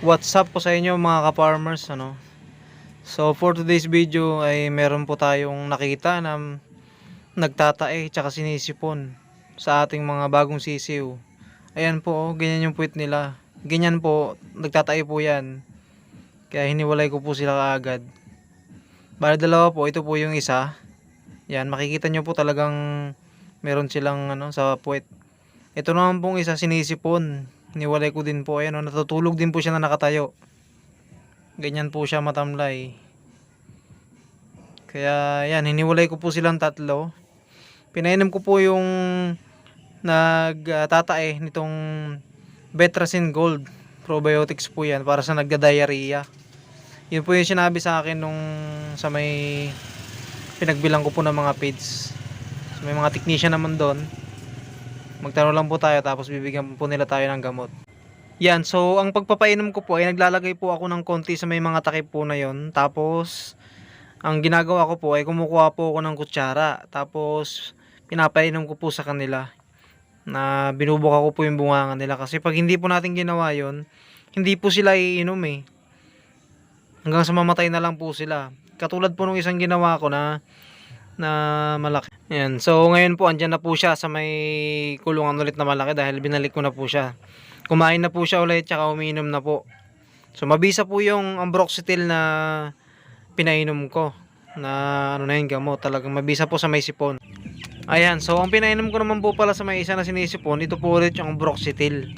What's up po sa inyo mga ka-farmers ano? So for today's video ay meron po tayong nakita na nagtatae tsaka sinisipon sa ating mga bagong sisiw. Ayan po, oh, ganyan yung puwit nila. Ganyan po, nagtatae po yan. Kaya hiniwalay ko po sila kaagad. Bali dalawa po, ito po yung isa. Yan, makikita nyo po talagang meron silang ano sa puwit. Ito naman pong isa sinisipon. Niwalay ko din po. Ayan, oh, natutulog din po siya na nakatayo. Ganyan po siya matamlay. Kaya yan, hiniwalay ko po silang tatlo. Pinainom ko po yung nagtatae nitong Betracin Gold. Probiotics po yan para sa nagda-diarrhea. Yun po yung sinabi sa akin nung sa may pinagbilang ko po ng mga feeds. So, may mga technician naman doon. Magtanong lang po tayo tapos bibigyan po nila tayo ng gamot. Yan, so ang pagpapainom ko po ay naglalagay po ako ng konti sa may mga takip po na yon. Tapos ang ginagawa ko po ay kumukuha po ako ng kutsara. Tapos pinapainom ko po sa kanila na binubuka ko po yung bunganga nila. Kasi pag hindi po natin ginawa yon, hindi po sila iinom eh. Hanggang sa mamatay na lang po sila. Katulad po nung isang ginawa ko na na malaki. Yan. So ngayon po andyan na po siya sa may kulungan ulit na malaki dahil binalik ko na po siya. Kumain na po siya ulit tsaka umiinom na po. So mabisa po yung ambroxetil na pinainom ko na ano na yung gamot. Talagang mabisa po sa may sipon. Ayan, so ang pinainom ko naman po pala sa may isa na sinisipon, ito po ulit yung ambroxetil.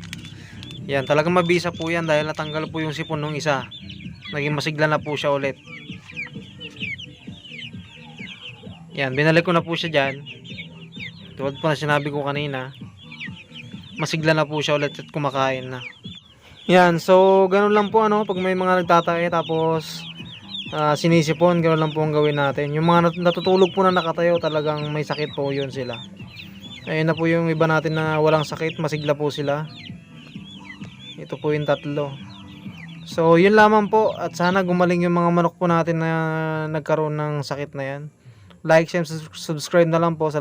Yan, talagang mabisa po yan dahil natanggal po yung sipon nung isa. Naging masigla na po siya ulit. Yan, binalik ko na po siya dyan. Tulad po na sinabi ko kanina. Masigla na po siya ulit at kumakain na. Yan, so ganun lang po ano, pag may mga nagtatae tapos ah, sinisipon, ganun lang po ang gawin natin. Yung mga nat- natutulog po na nakatayo, talagang may sakit po yun sila. Ayun na po yung iba natin na walang sakit, masigla po sila. Ito po yung tatlo. So, yun lamang po at sana gumaling yung mga manok po natin na nagkaroon ng sakit na yan. Like, share, subscribe na lang po. Salamat.